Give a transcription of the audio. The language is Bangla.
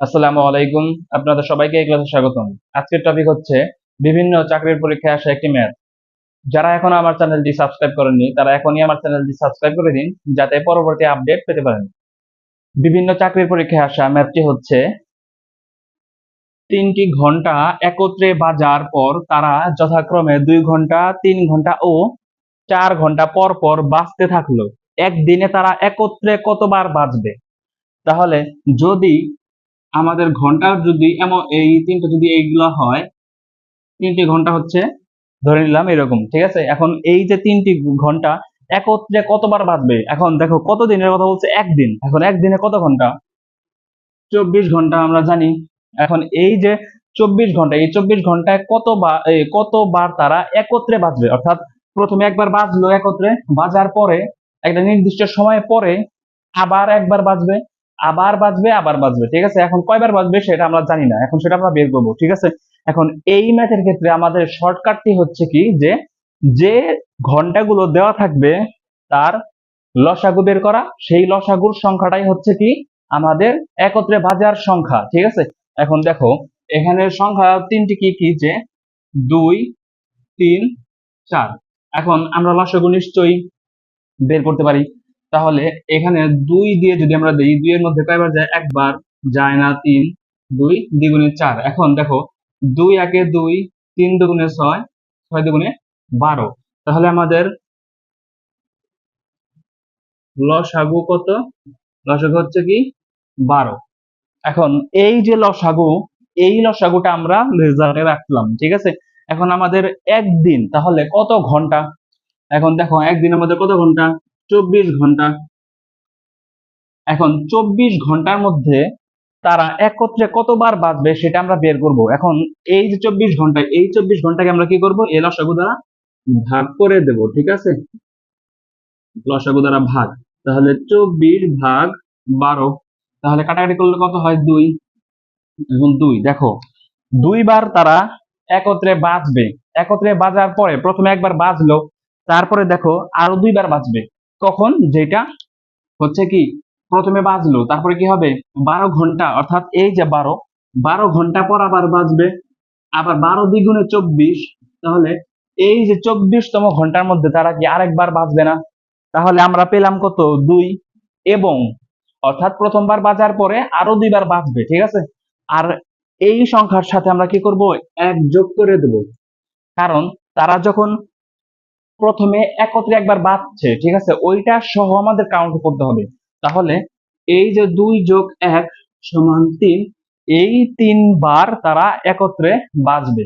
আসসালামু আলাইকুম। আপনাদের সবাইকে এই ক্লাসে স্বাগতম। আজকের টপিক হচ্ছে বিভিন্ন চাকরির পরীক্ষায় আসা একটি ম্যাথ যারা এখনও আমার চ্যানেলটি সাবস্ক্রাইব করেননি, তারা এখনই আমার চ্যানেলটি সাবস্ক্রাইব করে দিন, যাতে পরবর্তী আপডেট পেতে পারেন। বিভিন্ন চাকরির পরীক্ষায় আসা ম্যাথটি হচ্ছে তিনটি ঘণ্টা একত্রে বাজার পর তারা যথাক্রমে দুই ঘণ্টা, তিন ঘণ্টা ও চার ঘণ্টা পর পর বাঁচতে থাকল। একদিনে তারা একত্রে কতবার বাঁচবে? তাহলে যদি আমাদের ঘণ্টা যদি এমন এই তিনটা যদি এইগুলো হয়, তিনটি ঘণ্টা হচ্ছে ধরে নিলাম এরকম, ঠিক আছে? এখন এই যে তিনটি ঘণ্টা একত্রে কতবার বাজবে এখন দেখো কত দিনের কথা বলছে? একদিন। এখন একদিনে কত ঘণ্টা? চব্বিশ ঘণ্টা আমরা জানি। এখন এই যে চব্বিশ ঘণ্টা, এই চব্বিশ ঘন্টায় এই কতবার তারা একত্রে বাঁচবে অর্থাৎ প্রথমে একবার বাজলো একত্রে বাজার পরে, একটা নির্দিষ্ট সময় পরে আবার একবার বাজবে আবার বাজবে আবার বাজবে, ঠিক আছে? এখন কয়বার বাজবে সেটা আমরা জানি না। এখন সেটা আমরা বের করব, ঠিক আছে? এখন এই ম্যাথের ক্ষেত্রে আমাদের শর্টকাটটি হচ্ছে কি যে যে ঘন্টাগুলো দেওয়া থাকবে তার লসাগু বের করা, সেই লসাগুর সংখ্যাটাই হচ্ছে কি আমাদের একত্রে বাজার সংখ্যা, ঠিক আছে? এখন দেখো, এখানে সংখ্যা তিনটি কি কি যে, দুই, তিন, চার। এখন আমরা লসাগু নিশ্চয়ই বের করতে পারি। তাহলে এখানে দুই দিয়ে যদি আমরা দিই দুই এর মধ্যে কয়বার যায়? একবার যায় না, তিন, দুই দ্বিগুণে চার। এখন দেখো, দুই একে দুই, তিন দুগুণে ছয় ছয় দুগুণে বারো। তাহলে আমাদের লসাগু কত? লসাগু হচ্ছে কি? বারো। এখন এই যে লসাগু, এই লসাগুটা আমরা রেজাল্টে রাখলাম, ঠিক আছে? এখন আমাদের একদিন, তাহলে কত ঘণ্টা? এখন দেখো, একদিন আমাদের কত ঘণ্টা? চব্বিশ ঘণ্টা। এখন চব্বিশ ঘণ্টার মধ্যে তারা একত্রে কতবার বাজবে সেটা আমরা বের করব। এখন এই যে চব্বিশ ঘণ্টা, এই চব্বিশ ঘন্টাকে আমরা কি করব? এই লসাগু দ্বারা ভাগ করে দেব, ঠিক আছে? লসাগু দ্বারা ভাগ। তাহলে চব্বিশ ভাগ বারো, তাহলে কাটাকাটি করলে কত হয়? দুই। এবং দুই, দেখো। দুইবার তারা একত্রে বাজবে একত্রে বাজার পরে প্রথমে একবার বাজলো তারপরে দেখো আরও দুইবার বাজবে কখন? যেটা হচ্ছে কি? প্রথমে বাজলো, তারপরে কি হবে? বারো ঘণ্টা, অর্থাৎ এই যে বারো বারো ঘণ্টা পর আবার বাজবে, আবার বারো দ্বিগুণে চব্বিশ, তাহলে এই যে চব্বিশতম ঘণ্টার মধ্যে তারা কি আরেকবার বাজবে না? তাহলে আমরা পেলাম কত? দুই এবং, অর্থাৎ প্রথমবার বাজার পরে আরও দুইবার বাজবে, ঠিক আছে? আর এই সংখ্যার সাথে আমরা কি করব? এক যোগ করে দেব। কারণ তারা যখন প্রথমে একত্রে একবার বাঁচছে, ঠিক আছে? ওইটা সহ আমাদের কাউন্ট করতে হবে। তাহলে এই যে দুই যোগ এক সমান তিন, এই তিনবার তারা একত্রে বাজবে